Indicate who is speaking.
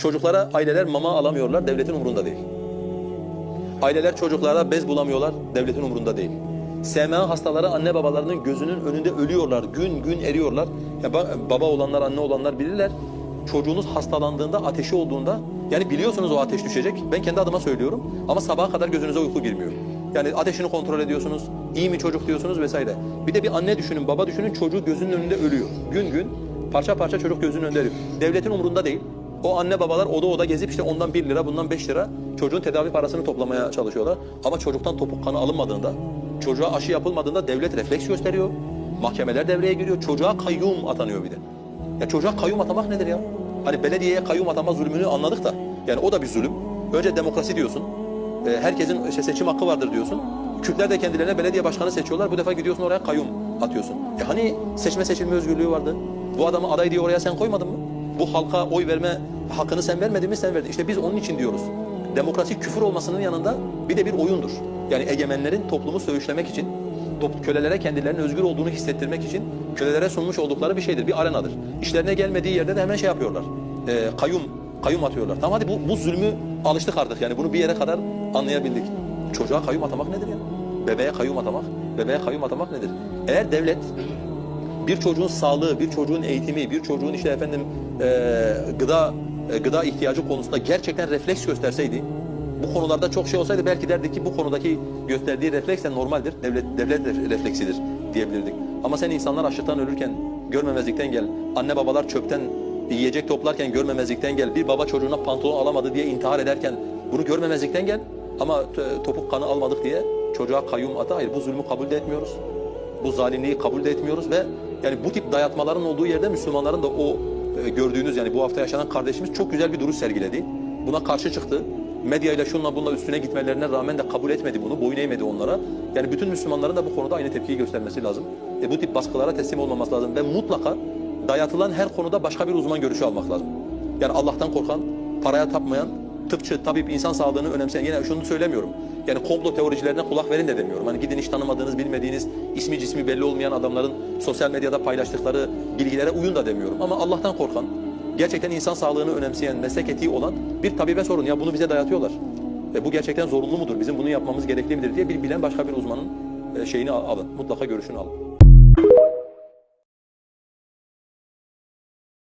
Speaker 1: Çocuklara aileler mama alamıyorlar, devletin umurunda değil. Aileler çocuklara bez bulamıyorlar, devletin umurunda değil. SMA hastaları anne babalarının gözünün önünde ölüyorlar, gün gün eriyorlar. Ya ba- baba olanlar, anne olanlar bilirler. Çocuğunuz hastalandığında, ateşi olduğunda, yani biliyorsunuz o ateş düşecek. Ben kendi adıma söylüyorum ama sabaha kadar gözünüze uyku girmiyor. Yani ateşini kontrol ediyorsunuz, iyi mi çocuk diyorsunuz vesaire. Bir de bir anne düşünün, baba düşünün, çocuğu gözünün önünde ölüyor. Gün gün parça parça çocuk gözünün önünde ölüyor. Devletin umurunda değil. O anne babalar oda oda gezip işte ondan 1 lira, bundan 5 lira çocuğun tedavi parasını toplamaya çalışıyorlar. Ama çocuktan topuk kanı alınmadığında, çocuğa aşı yapılmadığında devlet refleks gösteriyor. Mahkemeler devreye giriyor. Çocuğa kayyum atanıyor bir de. Ya çocuğa kayyum atamak nedir ya? Hani belediyeye kayyum atama zulmünü anladık da. Yani o da bir zulüm. Önce demokrasi diyorsun. E, herkesin işte seçim hakkı vardır diyorsun. Kürtler de kendilerine belediye başkanı seçiyorlar. Bu defa gidiyorsun oraya kayyum atıyorsun. E hani seçme seçilme özgürlüğü vardı? Bu adamı aday diye oraya sen koymadın mı? Bu halka oy verme hakkını sen vermedin mi? Sen verdin. İşte biz onun için diyoruz. Demokrasi küfür olmasının yanında bir de bir oyundur. Yani egemenlerin toplumu söğüşlemek için, kölelere kendilerinin özgür olduğunu hissettirmek için kölelere sunmuş oldukları bir şeydir, bir arenadır. İşlerine gelmediği yerde de hemen şey yapıyorlar. E, kayyum, kayyum atıyorlar. Tamam hadi bu, bu zulmü alıştık artık yani bunu bir yere kadar anlayabildik. Çocuğa kayyum atamak nedir ya? Bebeğe kayyum atamak, bebeğe kayyum atamak nedir? Eğer devlet bir çocuğun sağlığı, bir çocuğun eğitimi, bir çocuğun işte efendim e, gıda e, gıda ihtiyacı konusunda gerçekten refleks gösterseydi, bu konularda çok şey olsaydı belki derdik ki bu konudaki gösterdiği refleks de normaldir, devlet devlet ref- refleksidir diyebilirdik. Ama sen insanlar açlıktan ölürken görmemezlikten gel, anne babalar çöpten yiyecek toplarken görmemezlikten gel, bir baba çocuğuna pantolon alamadı diye intihar ederken bunu görmemezlikten gel ama topuk kanı almadık diye çocuğa kayyum ata hayır bu zulmü kabul de etmiyoruz. Bu zalimliği kabul de etmiyoruz ve yani bu tip dayatmaların olduğu yerde Müslümanların da o e, gördüğünüz yani bu hafta yaşanan kardeşimiz çok güzel bir duruş sergiledi. Buna karşı çıktı. Medyayla şunla bununla üstüne gitmelerine rağmen de kabul etmedi bunu, boyun eğmedi onlara. Yani bütün Müslümanların da bu konuda aynı tepkiyi göstermesi lazım. E, bu tip baskılara teslim olmaması lazım ve mutlaka dayatılan her konuda başka bir uzman görüşü almak lazım. Yani Allah'tan korkan, paraya tapmayan, tıpçı, tabip, insan sağlığını önemseyen, yine şunu söylemiyorum. Yani komplo teoricilerine kulak verin de demiyorum. Hani gidin hiç tanımadığınız, bilmediğiniz, ismi cismi belli olmayan adamların sosyal medyada paylaştıkları bilgilere uyun da demiyorum. Ama Allah'tan korkan, gerçekten insan sağlığını önemseyen, meslek etiği olan bir tabibe sorun. Ya bunu bize dayatıyorlar. Ve bu gerçekten zorunlu mudur? Bizim bunu yapmamız gerekli midir diye bir bilen başka bir uzmanın e, şeyini al- alın. Mutlaka görüşünü alın.